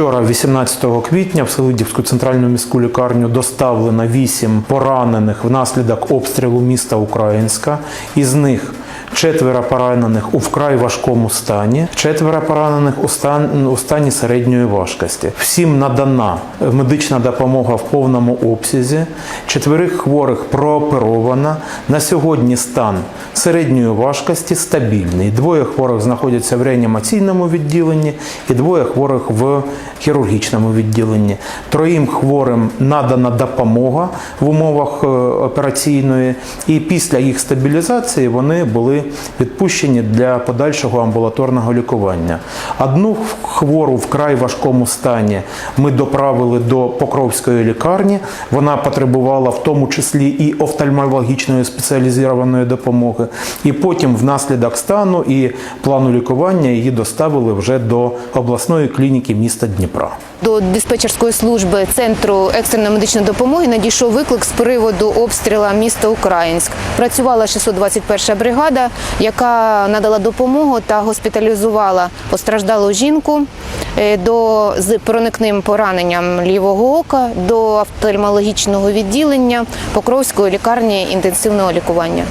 Вчора, 18 квітня, в Селидівську центральну міську лікарню доставлено 8 поранених внаслідок обстрілу міста Українська. Із них четверо поранених у вкрай важкому стані, четверо поранених у, стан, у стані середньої важкості. Всім надана медична допомога в повному обсязі. Четверих хворих прооперовано. На сьогодні стан середньої важкості стабільний. Двоє хворих знаходяться в реанімаційному відділенні і двоє хворих в хірургічному відділенні. Троїм хворим надана допомога в умовах е, операційної, і після їх стабілізації вони були відпущені для подальшого амбулаторного лікування. Одну хвору в край важкому стані ми доправили до Покровської лікарні. Вона потребувала в тому числі і офтальмологічної спеціалізованої допомоги. І потім, внаслідок стану і плану лікування, її доставили вже до обласної клініки міста Дніпра. До диспетчерської служби центру екстреної медичної допомоги надійшов виклик з приводу обстріла міста Українськ. Працювала 621 бригада, яка надала допомогу та госпіталізувала постраждалу жінку е, до з проникним пораненням лівого ока до офтальмологічного відділення Покровської лікарні інтенсивного лікування.